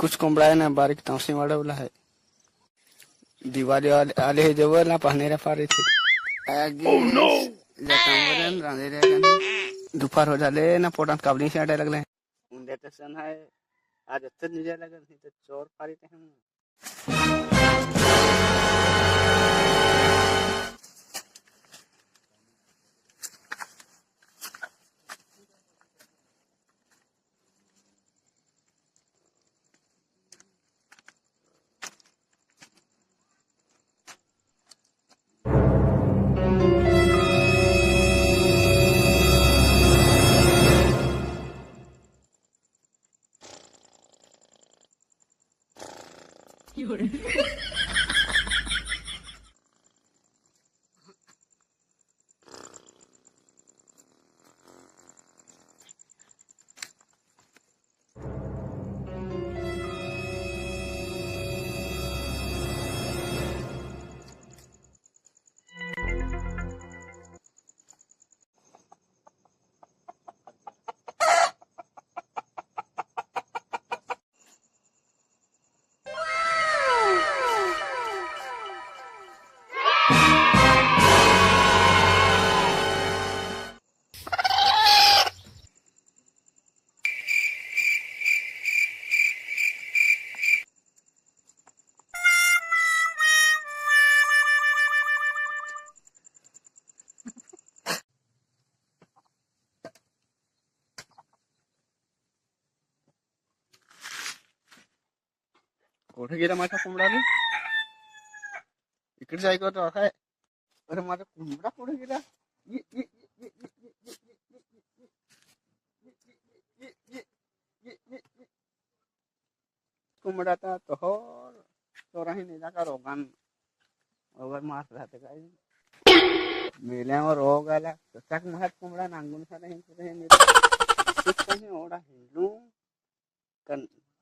कुछ ಕೊಂಬಳನ है ना ಮಾಡವಲ तवसी ದಿವಾಲಿ है। ಹೈ आले ಪಹನೇರ ಪಾರಿ ಥಿ ಓ ನೋ ಜತಂಬರನ್ ರಾಂದೇರೆ दुपार हो जाले ना पोटान काबली से आटे लगले उन देते सन है आज अच्छा निजे लगन तो चोर पारी ते हम 有人。कुठे गेला माझा कोंबडा इकडे ऐकत असा आहे अरे माझा कोंबडा कुठे गेला कोंबडा हो तो चोराही नेला जाकर रोगान रोगात मास राहते काय मेल्यावर रोग आला तसाच महात कोंबडा नांगून सारा हिंडून ओढा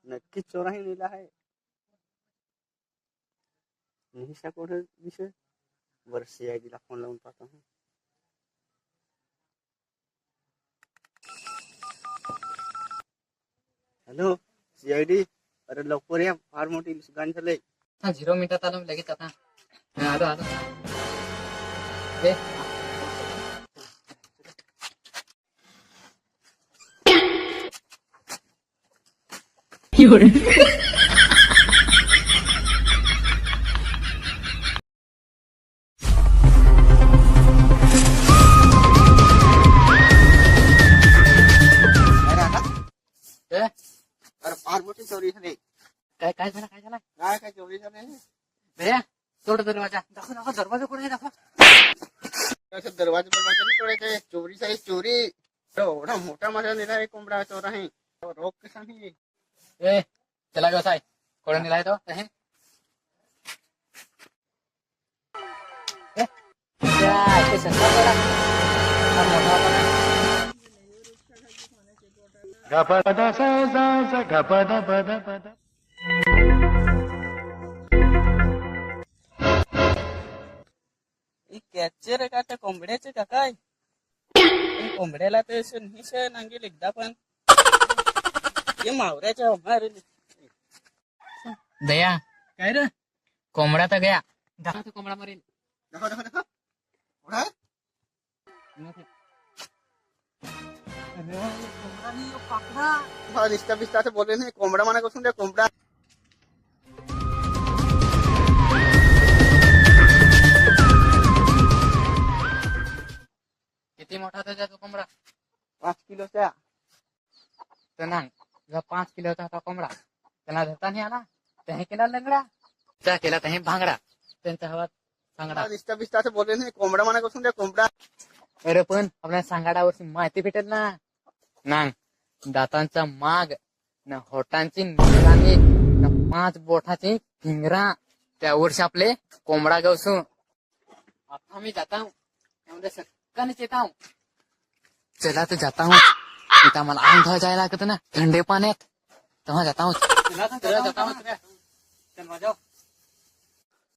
नक्की चोरा ही नेला आहे bisa aku udah bisa bersih aja lakon lawan patah hello CID अरे लवकर या फार मोठी गाणी झाले हा झिरो मिनिटात आलो लगेच आता हा आलो आलो ए You're मोठी चोरी झाली काय काय झालं काय झालं? काय काय चोरी झाली भैया तोड दरवाज़ा. दाखव दाखव दरवाज़ा कुठे दाखव. दरवाज़ा दरवाज़ा नाही तोडायचे चोरीचा आहे चोरी. एवढा मोठा माझा नेला आहे कोंबडा चोर आहे. रोग कसा नाही ए चला व्यवसाय कोण निलाय तो? हे? ए, त्या इथे सस्ता पडा. हा मोठा पडा. कॅचर का त्या कोंबड्याचे का काय पण कोंबड्याला तर असं नाही सण अंगेल एकदा पण हे मावऱ्याच्या मारे दया काय रे कोंबडा तर गया दाखव तो कोंबडा मरेल दाखव दाखव दाखव कोंबडा নিষ্ঠা বিষ্ঠা আছে বলে নি কোমড়া মানে করছেন কোমড়া किती मोठा त्याचा तो कोंबडा। पाच किलोचा त्यांना जो पाच किलोचा होता कोंबडा। त्यांना धरता नाही आला त्याही केला लंगडा। त्या केला त्याही भांगडा। त्यांच्या तो हवा सांगडा। निष्ठा बिष्ठा बोलले नाही कोंबडा म्हणा कसून कोंबडा। अरे पण आपल्याला सांगाडावरची माहिती भेटेल ना नांग दातांचा माग न होटांची निशाणी न पाच बोठाची फिंगरा. त्यावरशी आपले कोंबडा गवसू. आता मी जाता हूं. त्यामध्ये सक्काने येता हूं. चला तर जाता हूं. इथं मला आम धुवा जायला लागत ना. थंडे पाण्यात. तेव्हा जाता हूं. चला जाता हूं. चल